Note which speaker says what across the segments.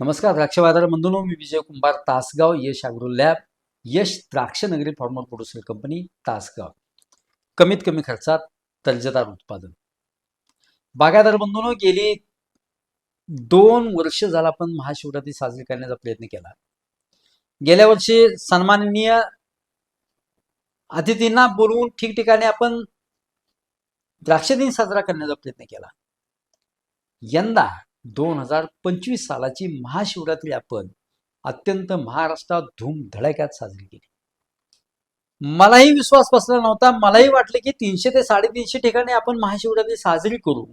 Speaker 1: नमस्कार द्राक्ष बाजार बंधूंनो मी विजय कुंभार तासगाव यश अॅग्रो लॅब यश द्राक्ष नगरी फॉर्मर प्रोड्युसर कंपनी तासगाव. कमीत कमी खर्चात दर्जेदार उत्पादन. बागायदार बंधूंनो गेली दोन वर्ष झाला आपण महाशिवरात्री साजरी करण्याचा प्रयत्न केला. गेल्या वर्षी सन्माननीय अतिथींना बोलवून ठिकठिकाणी आपण द्राक्ष दिन साजरा करण्याचा प्रयत्न केला. यंदा दोन हजार पंचवीस सालाची महाशिवरात्री आपण अत्यंत महाराष्ट्रात धूम धडाक्यात साजरी केली. मलाही विश्वास बसला नव्हता. मलाही वाटले की तीनशे ते साडेतीनशे ठिकाणी आपण महाशिवरात्री साजरी करू.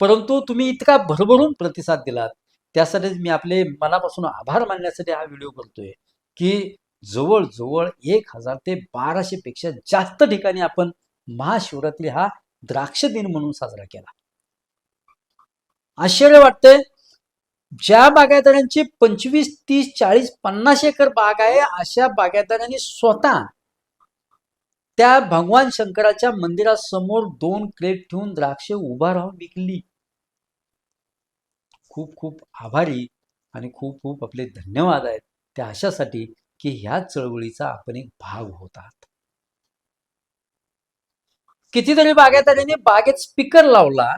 Speaker 1: परंतु तुम्ही इतका भरभरून प्रतिसाद दिलात. त्यासाठीच मी आपले मनापासून आभार मानण्यासाठी हा व्हिडिओ करतोय की जवळजवळ एक हजार ते बाराशे पेक्षा जास्त ठिकाणी आपण महाशिवरात्री हा द्राक्ष दिन म्हणून साजरा केला. आश्चर्य वाटतंय. ज्या बागायतदारांची पंचवीस तीस चाळीस पन्नास एकर बाग आहे अशा बागायतदारांनी स्वतः त्या भगवान शंकराच्या मंदिरासमोर दोन क्रेट ठेवून द्राक्ष उभा राहून विकली. खूप खूप आभारी आणि खूप खूप आपले धन्यवाद आहेत त्या अशासाठी की ह्या चळवळीचा आपण एक भाग होत आहात. कितीतरी बागायतदारांनी बागेत स्पीकर लावला.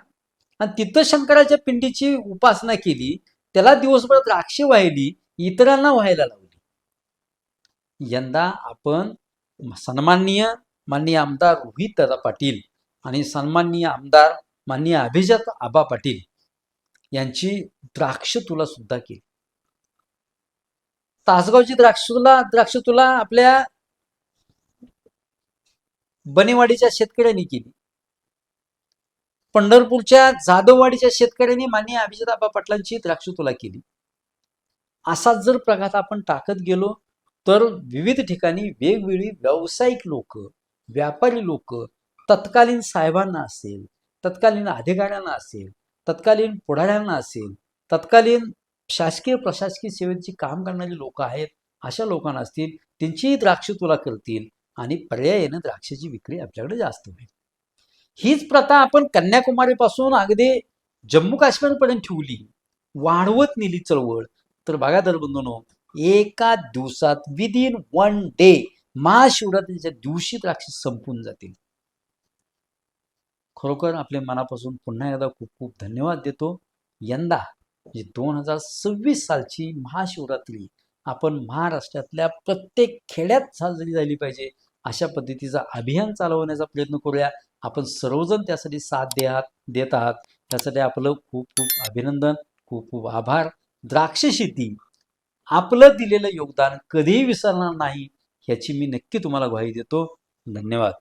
Speaker 1: आणि तिथं शंकराच्या पिंडीची उपासना केली त्याला दिवसभर द्राक्ष वाहिली इतरांना व्हायला लावली. यंदा आपण सन्माननीय माननीय आमदार रोहित दादा पाटील आणि सन्माननीय आमदार माननीय अभिजात आबा पाटील यांची द्राक्ष तुला सुद्धा केली. तासगावची द्राक्ष तुला द्राक्ष तुला आपल्या बनेवाडीच्या शेतकऱ्यांनी केली. पंढरपूरच्या जाधववाडीच्या शेतकऱ्यांनी माननीय अभिजिताबा पाटलांची द्राक्ष तुला केली. असाच जर प्रघात आपण टाकत गेलो तर विविध ठिकाणी वेगवेगळी व्यावसायिक लोक व्यापारी लोक तत्कालीन साहेबांना असेल तत्कालीन अधिकाऱ्यांना असेल तत्कालीन पुढाऱ्यांना असेल तत्कालीन शासकीय प्रशासकीय सेवेची काम करणारी लोक आहेत अशा लोकांना असतील त्यांचीही द्राक्ष तुला करतील आणि पर्यायानं द्राक्षाची विक्री आपल्याकडे जास्त होईल. हीच प्रथा आपण कन्याकुमारीपासून अगदी जम्मू काश्मीरपर्यंत ठेवली. वाढवत नेली चळवळ. तर बघा तर बंधूनो एका दिवसात विदिन वन डे महाशिवरात्रीच्या दिवशी द्राक्ष संपून जातील. खरोखर आपल्या मनापासून पुन्हा एकदा खूप खूप धन्यवाद देतो. यंदा जी दोन हजार सव्वीस सालची महाशिवरात्री आपण महाराष्ट्रातल्या प्रत्येक खेड्यात साजरी झाली पाहिजे अशा पद्धतीचा अभियान चालवण्याचा प्रयत्न करूया. आपण सर्वजण त्यासाठी साथ देत देत आहात. त्यासाठी आपलं खूप खूप अभिनंदन खूप खूप आभार. द्राक्ष शेती आपलं दिलेलं योगदान कधीही विसरणार नाही ह्याची मी नक्की तुम्हाला ग्वाही देतो. धन्यवाद.